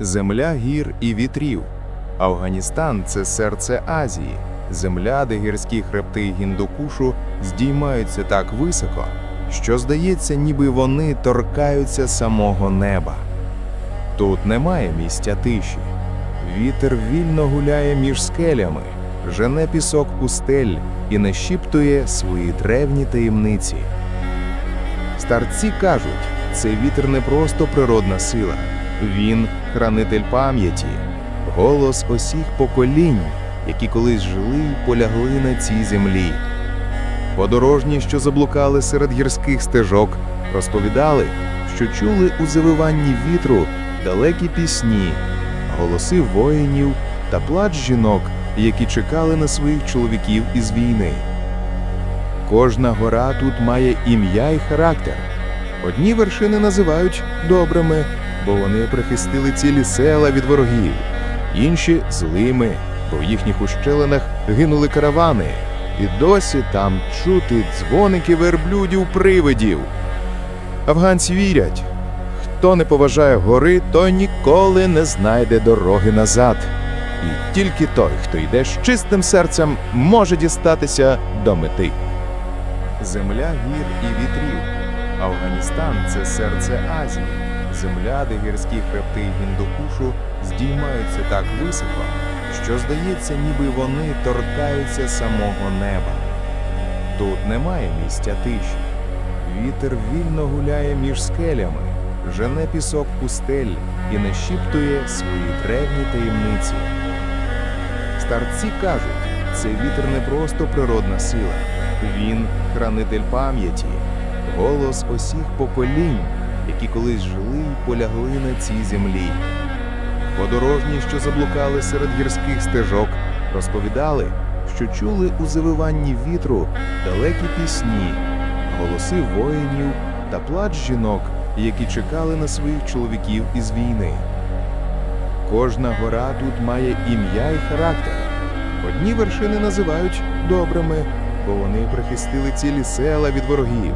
земля гір і вітрів. Афганістан це серце Азії, земля, де гірські хребти Гіндукушу здіймаються так високо, що здається, ніби вони торкаються самого неба. Тут немає місця тиші. Вітер вільно гуляє між скелями, жене пісок пустель і нашіптує свої древні таємниці. Старці кажуть, цей вітер не просто природна сила, він хранитель пам'яті, голос усіх поколінь, які колись жили й полягли на цій землі. Подорожні, що заблукали серед гірських стежок, розповідали, що чули у завиванні вітру далекі пісні, голоси воїнів та плач жінок, які чекали на своїх чоловіків із війни. Кожна гора тут має ім'я і характер. Одні вершини називають добрими, бо вони прихистили цілі села від ворогів, інші злими, бо в їхніх ущелинах гинули каравани, і досі там чути дзвоники верблюдів привидів. Афганці вірять, хто не поважає гори, той ніколи не знайде дороги назад. І тільки той, хто йде з чистим серцем, може дістатися до мети. Земля гір і вітрів. Афганістан це серце Азії, земля, де гірські хребти Гіндукушу здіймаються так високо, що здається, ніби вони торкаються самого неба. Тут немає місця тиші. Вітер вільно гуляє між скелями, жене пісок пустель і нашіптує свої древні таємниці. Старці кажуть, цей вітер не просто природна сила, він хранитель пам'яті, голос усіх поколінь, які колись жили й полягли на цій землі. Подорожні, що заблукали серед гірських стежок, розповідали, що чули у завиванні вітру далекі пісні, голоси воїнів та плач жінок, які чекали на своїх чоловіків із війни. Кожна гора тут має ім'я і характер. Одні вершини називають добрими, бо вони прихистили цілі села від ворогів,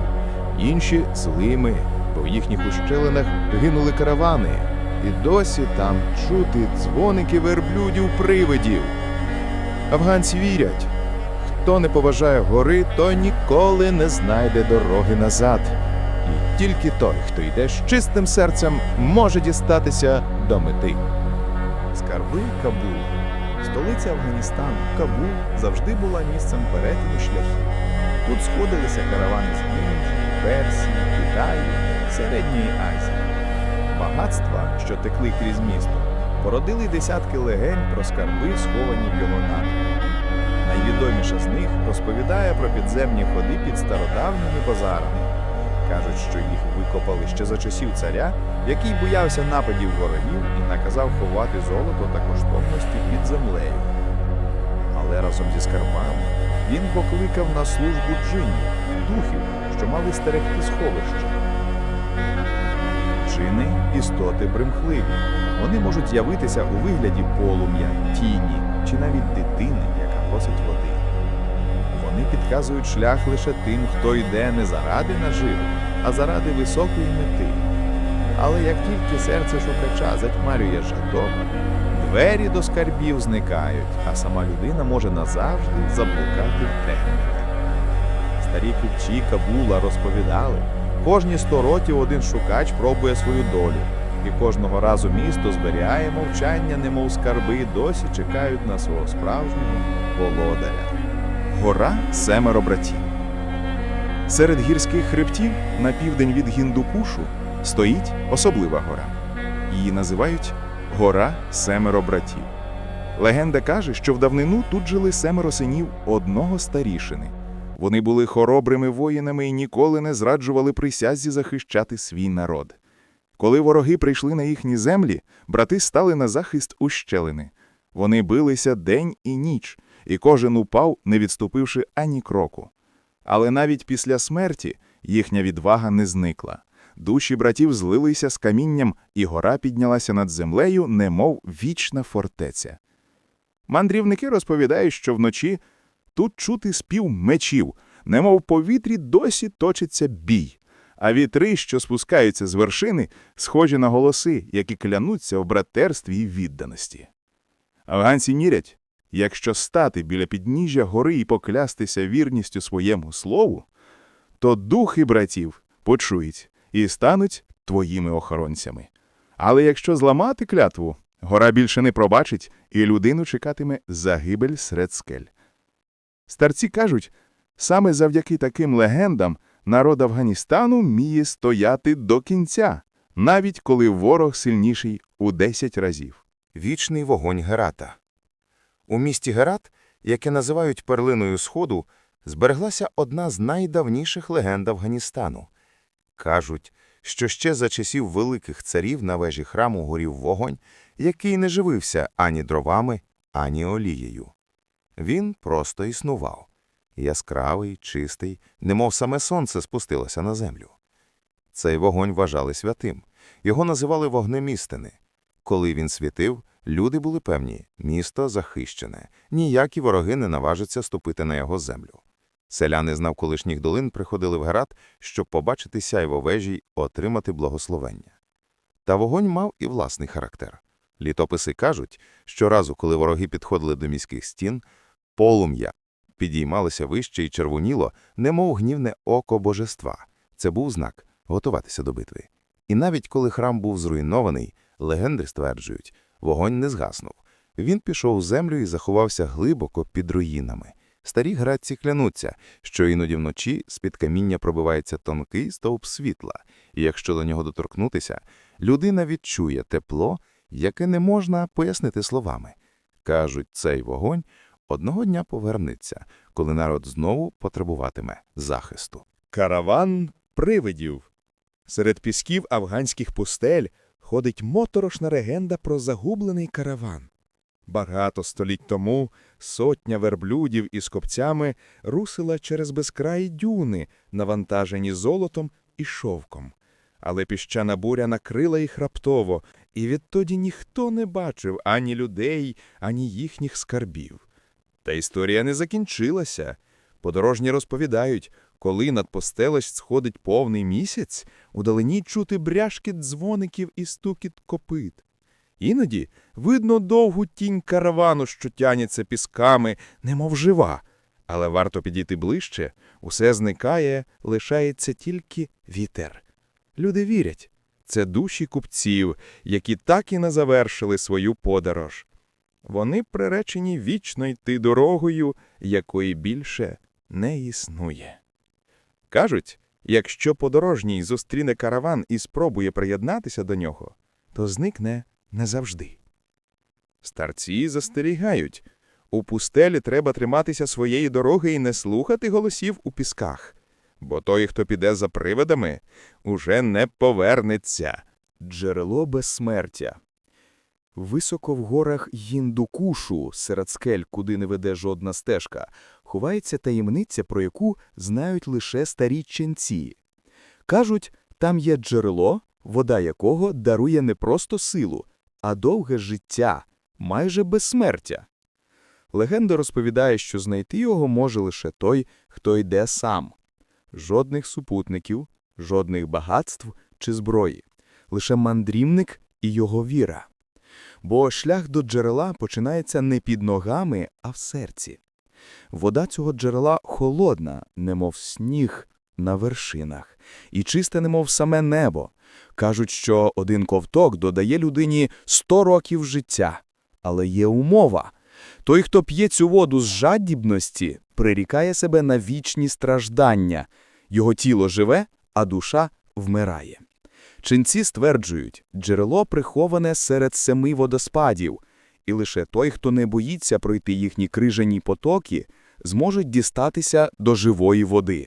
інші злими, в їхніх ущелинах гинули каравани, і досі там чути дзвоники верблюдів привидів. Афганці вірять, хто не поважає гори, той ніколи не знайде дороги назад. І тільки той, хто йде з чистим серцем, може дістатися до мети. Скарби Кабула. Столиця Афганістану, Кабул завжди була місцем перетину шляхів. Тут сходилися каравани з Індії, Персії, Китаю, Середньої Азії. Багатства, що текли крізь місто, породили десятки легень про скарби, сховані в його надрах. Найвідоміша з них розповідає про підземні ходи під стародавніми базарами. Кажуть, що їх викопали ще за часів царя, який боявся нападів ворогів і наказав ховати золото та коштовності під землею. Але разом зі скарбами він покликав на службу джинів, духів, що мали стерегти сховище. Істоти бримхливі. Вони можуть з'явитися у вигляді полум'я, тіні чи навіть дитини, яка просить води. Вони підказують шлях лише тим, хто йде не заради наживи, а заради високої мети. Але як тільки серце шукача затьмарює жадок, двері до скарбів зникають, а сама людина може назавжди заблукати в темряві. Старі купчі Кабула розповідали, кожні сто років один шукач пробує свою долю, і кожного разу місто зберігає мовчання, немов скарби, і досі чекають на свого справжнього володаря. Гора семеро братів. Серед гірських хребтів на південь від Гіндукушу стоїть особлива гора. Її називають Гора Семеро братів. Легенда каже, що в давнину тут жили семеро синів одного старішини. Вони були хоробрими воїнами і ніколи не зраджували присязі захищати свій народ. Коли вороги прийшли на їхні землі, брати стали на захист ущелини. Вони билися день і ніч, і кожен упав, не відступивши ані кроку. Але навіть після смерті їхня відвага не зникла. Душі братів злилися з камінням, і гора піднялася над землею, немов вічна фортеця. Мандрівники розповідають, що вночі тут чути спів мечів, немов в повітрі досі точиться бій, а вітри, що спускаються з вершини, схожі на голоси, які клянуться в братерстві і відданості. Афганці нірять, якщо стати біля підніжжя гори і поклястися вірністю своєму слову, то духи братів почують і стануть твоїми охоронцями. Але якщо зламати клятву, гора більше не пробачить, і людину чекатиме загибель серед скель. Старці кажуть, саме завдяки таким легендам народ Афганістану міє стояти до кінця, навіть коли ворог сильніший у 10 разів. Вічний вогонь Герата. У місті Герат, яке називають перлиною Сходу, збереглася одна з найдавніших легенд Афганістану. Кажуть, що ще за часів великих царів на вежі храму горів вогонь, який не живився ані дровами, ані олією. Він просто існував. Яскравий, чистий, немов саме сонце спустилося на землю. Цей вогонь вважали святим. Його називали вогнем істини. Коли він світив, люди були певні – місто захищене, ніякі вороги не наважаться ступити на його землю. Селяни з навколишніх долин приходили в Герат, щоб побачити сяйво вежі й отримати благословення. Та вогонь мав і власний характер. Літописи кажуть, що разу, коли вороги підходили до міських стін, полум'я підіймалося вище і червоніло, немов гнівне око божества. Це був знак – готуватися до битви. І навіть коли храм був зруйнований, легенди стверджують, вогонь не згаснув. Він пішов у землю і заховався глибоко під руїнами. Старі градці клянуться, що іноді вночі з-під каміння пробивається тонкий стовп світла, і якщо до нього доторкнутися, людина відчує тепло, яке не можна пояснити словами. Кажуть, цей вогонь одного дня повернеться, коли народ знову потребуватиме захисту. Караван привидів. Серед пісків афганських пустель ходить моторошна легенда про загублений караван. Багато століть тому сотня верблюдів із копцями русила через безкраї дюни, навантажені золотом і шовком. Але піщана буря накрила їх раптово, і відтоді ніхто не бачив ані людей, ані їхніх скарбів. Та історія не закінчилася. Подорожні розповідають, коли над постелець сходить повний місяць, удалині чути бряшкіт дзвоників і стукіт копит. Іноді видно довгу тінь каравану, що тяняться пісками, немов жива. Але варто підійти ближче, усе зникає, лишається тільки вітер. Люди вірять, це душі купців, які так і не завершили свою подорож. Вони приречені вічно йти дорогою, якої більше не існує. Кажуть, якщо подорожній зустріне караван і спробує приєднатися до нього, то зникне назавжди. Старці застерігають, у пустелі треба триматися своєї дороги і не слухати голосів у пісках, бо той, хто піде за привидами, уже не повернеться. Джерело безсмертя. Високо в горах Гіндукушу, серед скель, куди не веде жодна стежка, ховається таємниця, про яку знають лише старі ченці. Кажуть, там є джерело, вода якого дарує не просто силу, а довге життя, майже безсмертя. Легенда розповідає, що знайти його може лише той, хто йде сам. Жодних супутників, жодних багатств чи зброї, лише мандрівник і його віра. Бо шлях до джерела починається не під ногами, а в серці. Вода цього джерела холодна, немов сніг на вершинах, і чисте, немов саме небо. Кажуть, що один ковток додає людині 100 років життя. Але є умова. Той, хто п'є цю воду з жадібності, прирікає себе на вічні страждання. Його тіло живе, а душа вмирає. Ченці стверджують, джерело приховане серед семи водоспадів, і лише той, хто не боїться пройти їхні крижані потоки, зможе дістатися до живої води.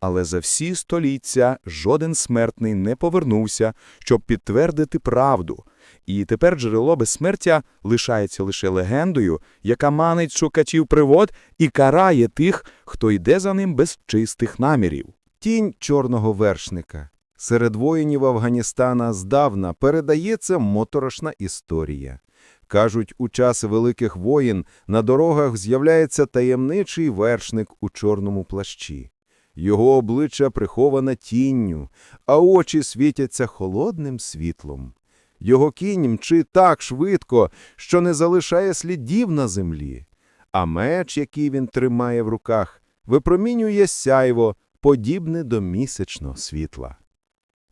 Але за всі століття жоден смертний не повернувся, щоб підтвердити правду, і тепер джерело безсмертя лишається лише легендою, яка манить шукачів привод і карає тих, хто йде за ним без чистих намірів. Тінь чорного вершника. Серед воїнів Афганістана здавна передається моторошна історія. Кажуть, у час великих воїн на дорогах з'являється таємничий вершник у чорному плащі. Його обличчя приховане тінню, а очі світяться холодним світлом. Його кінь мчить так швидко, що не залишає слідів на землі, а меч, який він тримає в руках, випромінює сяйво, подібне до місячного світла.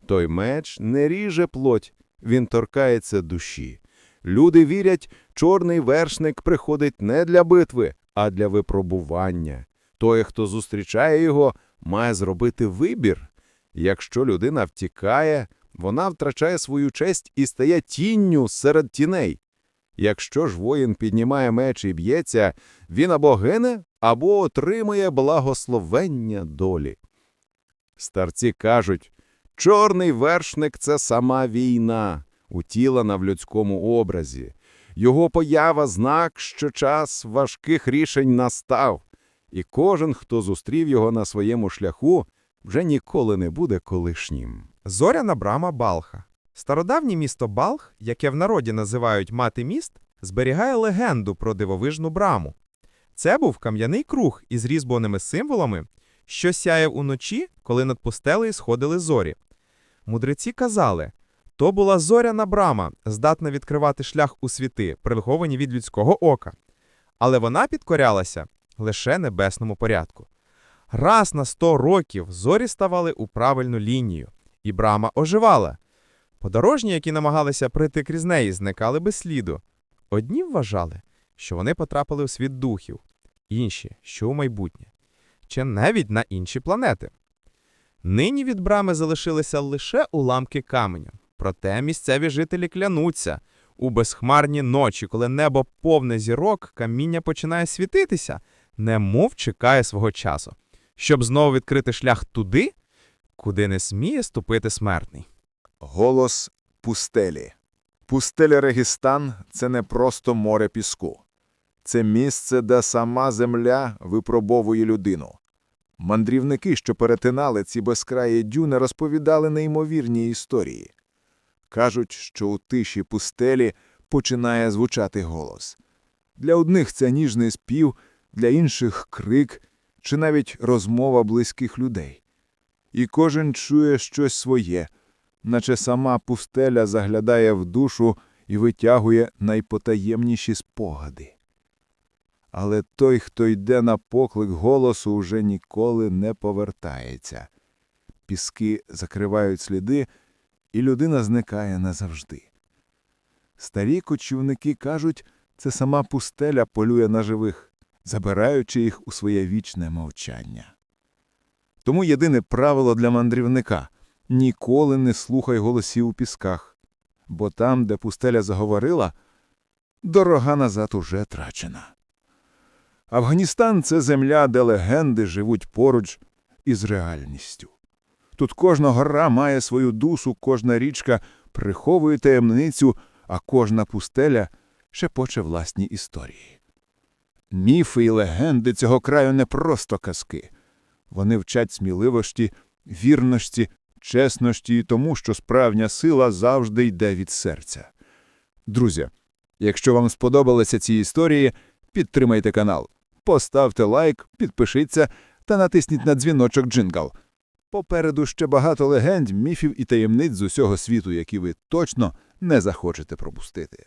Той меч не ріже плоть, він торкається душі. Люди вірять, чорний вершник приходить не для битви, а для випробування. Той, хто зустрічає його, має зробити вибір. Якщо людина втікає, вона втрачає свою честь і стає тінню серед тіней. Якщо ж воїн піднімає меч і б'ється, він або гине, або отримує благословення долі. Старці кажуть, чорний вершник – це сама війна, утілена в людському образі. Його поява – знак, що час важких рішень настав, і кожен, хто зустрів його на своєму шляху, вже ніколи не буде колишнім. Зоряна брама Балха. Стародавнє місто Балх, яке в народі називають мати міст, зберігає легенду про дивовижну браму. Це був кам'яний круг із різьбленими символами, що сяяв уночі, коли над пустелею сходили зорі. Мудреці казали, то була зоряна брама, здатна відкривати шлях у світи, приховані від людського ока. Але вона підкорялася лише небесному порядку. Раз на сто років зорі ставали у правильну лінію, і брама оживала. Подорожні, які намагалися прийти крізь неї, зникали без сліду. Одні вважали, що вони потрапили у світ духів, інші, що у майбутнє, чи навіть на інші планети. Нині від брами залишилися лише уламки каменю. Проте місцеві жителі клянуться у безхмарні ночі, коли небо повне зірок, каміння починає світитися, немов чекає свого часу, щоб знову відкрити шлях туди, куди не сміє ступити смертний. Голос пустелі. Пустеля Регістан – це не просто море піску. Це місце, де сама земля випробовує людину. Мандрівники, що перетинали ці безкраї дюни, розповідали неймовірні історії. Кажуть, що у тиші пустелі починає звучати голос. Для одних це ніжний спів, для інших – крик чи навіть розмова близьких людей. І кожен чує щось своє – наче сама пустеля заглядає в душу і витягує найпотаємніші спогади. Але той, хто йде на поклик голосу, уже ніколи не повертається. Піски закривають сліди, і людина зникає назавжди. Старі кочівники кажуть, це сама пустеля полює на живих, забираючи їх у своє вічне мовчання. Тому єдине правило для мандрівника – Ніколи не слухай голосів у пісках, бо там, де пустеля заговорила, дорога назад уже трачена. Афганістан – це земля, де легенди живуть поруч із реальністю. Тут кожна гора має свою душу, кожна річка приховує таємницю, а кожна пустеля шепоче власні історії. Міфи і легенди цього краю не просто казки. Вони вчать сміливості, вірності, чесності і тому, що справжня сила завжди йде від серця. Друзі, якщо вам сподобалися ці історії, підтримайте канал, поставте лайк, підпишіться та натисніть на дзвіночок джингл. Попереду ще багато легенд, міфів і таємниць з усього світу, які ви точно не захочете пропустити.